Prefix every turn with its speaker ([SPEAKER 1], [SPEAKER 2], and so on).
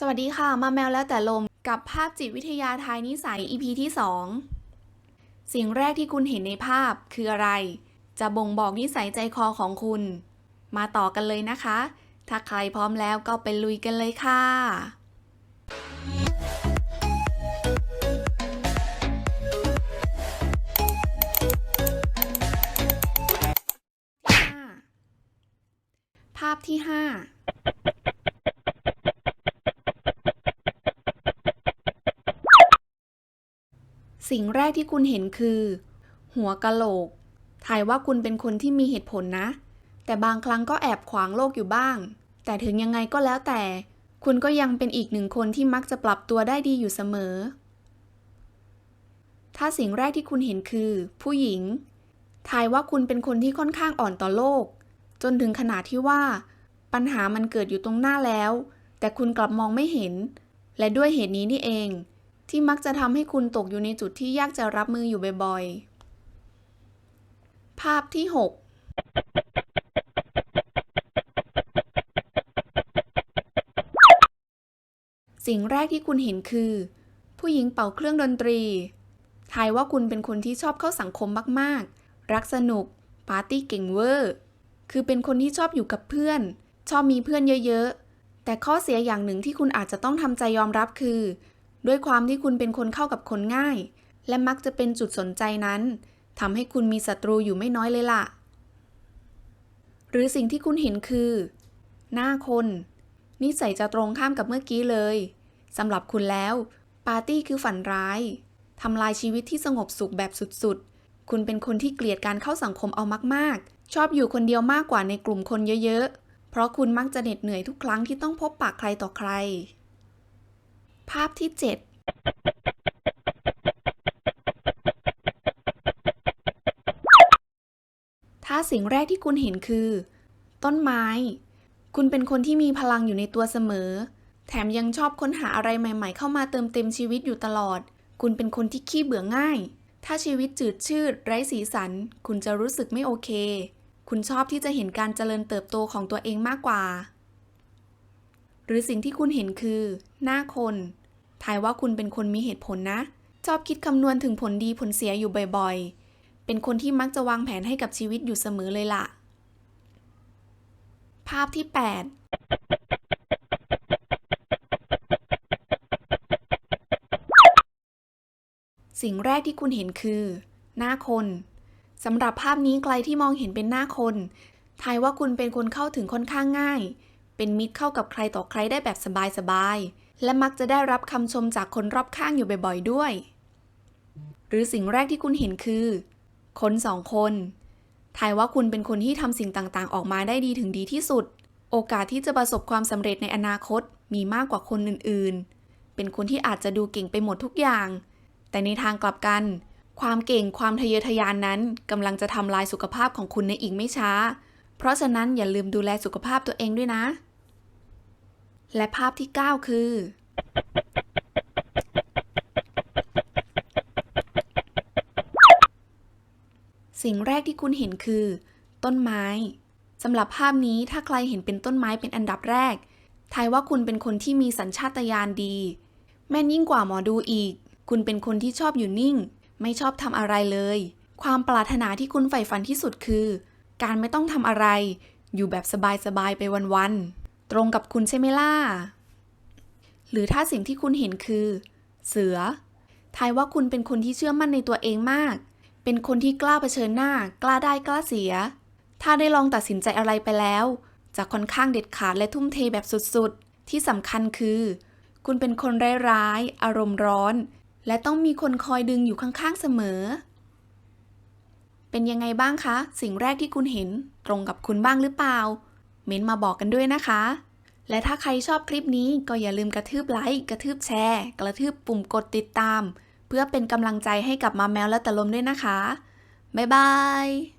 [SPEAKER 1] สวัสดีค่ะ มาแมวแล้วแต่ลมกับภาพจิตวิทยาทายนิสัย EP ที่ 2 สิ่งแรกที่คุณเห็นในภาพคืออะไร จะบ่งบอกนิสัยใจคอของคุณ มาต่อกันเลยนะคะ ถ้าใครพร้อมแล้วก็ไปลุยกันเลยค่ะ ภาพที่ 5 สิ่งแรกที่คุณเห็นคือ หัวกะโหลก ถ่ายว่าคุณเป็นคนที่มีเหตุผลนะ แต่บางครั้งก็แอบขวางโลกอยู่บ้าง แต่ถึงยังไงก็แล้วแต่ คุณก็ยังเป็นอีกหนึ่งคนที่มักจะปรับตัวได้ดีอยู่เสมอ ถ้าสิ่งแรกที่คุณเห็นคือ ผู้หญิงทายว่าคุณเป็นคนที่ค่อนข้างอ่อนต่อโลก จนถึงขนาดที่ว่า ปัญหามันเกิดอยู่ตรงหน้าแล้ว แต่คุณกลับมองไม่เห็น และด้วยเหตุนี้นี่เอง ที่มักจะทำให้คุณตกอยู่ในจุดที่ยากจะรับมืออยู่บ่อยๆ ภาพที่ 6 สิ่งแรกที่คุณเห็นคือ ผู้หญิงเป่าเครื่องดนตรี ทายว่าคุณเป็นคนที่ชอบเข้าสังคมมากๆ รักสนุก ปาร์ตี้เก่งเวอร์ คือเป็นคนที่ชอบอยู่กับเพื่อน ชอบมีเพื่อนเยอะๆ แต่ข้อเสียอย่างหนึ่งที่คุณอาจจะต้องทำใจยอมรับคือ ด้วยความที่คุณเป็นคนเข้ากับคนง่าย และมักจะเป็นจุดสนใจนั้นทำให้คุณมีศัตรูอยู่ไม่น้อยเลยล่ะ หรือสิ่งที่คุณเห็นคือ หน้าคน นิสัยจะตรงข้ามกับเมื่อกี้เลยสำหรับคุณแล้ว ปาร์ตี้คือฝันร้ายทำลายชีวิตที่สงบสุขแบบสุดๆ คุณเป็นคนที่เกลียดการเข้าสังคมเอามาก ๆ ชอบอยู่คนเดียวมากกว่าในกลุ่มคนเยอะๆ เพราะคุณมักจะเหน็ดเหนื่อยทุกครั้งที่ต้องพบปะใครต่อใคร ภาพที่ 7ถ้าสิ่งแรกที่คุณเห็นคือ ต้นไม้ คุณเป็นคนที่มีพลังอยู่ในตัวเสมอ แถมยังชอบค้นหาอะไรใหม่ ๆ เข้ามาเติมเต็มชีวิตอยู่ตลอด คุณเป็นคนที่ขี้เบื่อง่าย ถ้าชีวิตจืดชืด ไร้สีสัน คุณจะรู้สึกไม่โอเค คุณชอบที่จะเห็นการเจริญเติบโตของตัวเองมากกว่า หรือสิ่งที่คุณเห็นคือ หน้าคน ทายว่าคุณเป็นคนมีเหตุผลนะ ชอบคิดคำนวณถึงผลดีผลเสียอยู่บ่อยๆ เป็นคนที่มักจะวางแผนให้กับชีวิตอยู่เสมอเลยล่ะ ภาพที่ 8 สิ่งแรกที่คุณเห็นคือ หน้าคนสำหรับภาพนี้ใครที่มองเห็นเป็นหน้าคนทายว่าคุณเป็นคนเข้าถึงค่อนข้างง่าย เป็นมิตรเข้ากับใครต่อใครได้แบบสบายๆ และมักจะได้รับคำชมจากคนรอบข้างอยู่บ่อยๆด้วย หรือสิ่งแรกที่คุณเห็นคือ คนสองคนทายว่าคุณเป็นคนที่ทำสิ่งต่างๆ ออกมาได้ดีถึงดีที่สุด โอกาสที่จะประสบความสำเร็จในอนาคตมีมากกว่าคนอื่นๆ เป็นคนที่อาจจะดูเก่งไปหมดทุกอย่าง แต่ในทางกลับกัน ความเก่งความทะเยอทะยานนั้นกำลังจะทำลายสุขภาพของคุณในอีกไม่ช้า เพราะฉะนั้นอย่าลืมดูแลสุขภาพตัวเองด้วยนะ และภาพที่ 9 คือ สิ่งแรกที่คุณเห็นคือ ต้นไม้สำหรับภาพนี้ถ้าใครเห็นเป็นต้นไม้เป็นอันดับแรก ทายว่าคุณเป็นคนที่มีสัญชาตญาณดี แม่นยิ่งกว่าหมอดูอีก คุณเป็นคนที่ชอบอยู่นิ่ง ไม่ชอบทำอะไรเลย ความปรารถนาที่คุณใฝ่ฝันที่สุดคือ การไม่ต้องทำอะไร อยู่แบบสบายๆไปวันๆ ตรงกับคุณใช่ไหมล่ะ หรือถ้าสิ่งที่คุณเห็นคือ เสือ ทายว่าคุณเป็นคนที่เชื่อมั่นในตัวเองมาก เป็นคนที่กล้าเผชิญหน้า กล้าได้กล้าเสีย ถ้าได้ลองตัดสินใจอะไรไปแล้ว จะค่อนข้างเด็ดขาดและทุ่มเทแบบสุดๆ ที่สำคัญคือ คุณเป็นคนร้ายๆอารมณ์ร้อน และต้องมีคนคอยดึงอยู่ข้างๆเสมอ เป็นยังไงบ้างคะ สิ่งแรกที่คุณเห็นตรงกับคุณบ้างหรือเปล่า เม้นมาบอกกันด้วยนะคะ และถ้าใครชอบคลิปนี้ก็อย่าลืมกระทืบไลค์กระทืบแชร์ กระทืบปุ่มกดติดตาม เพื่อเป็นกำลังใจให้กับมาแมวและตะลมด้วยนะคะ บ๊ายบาย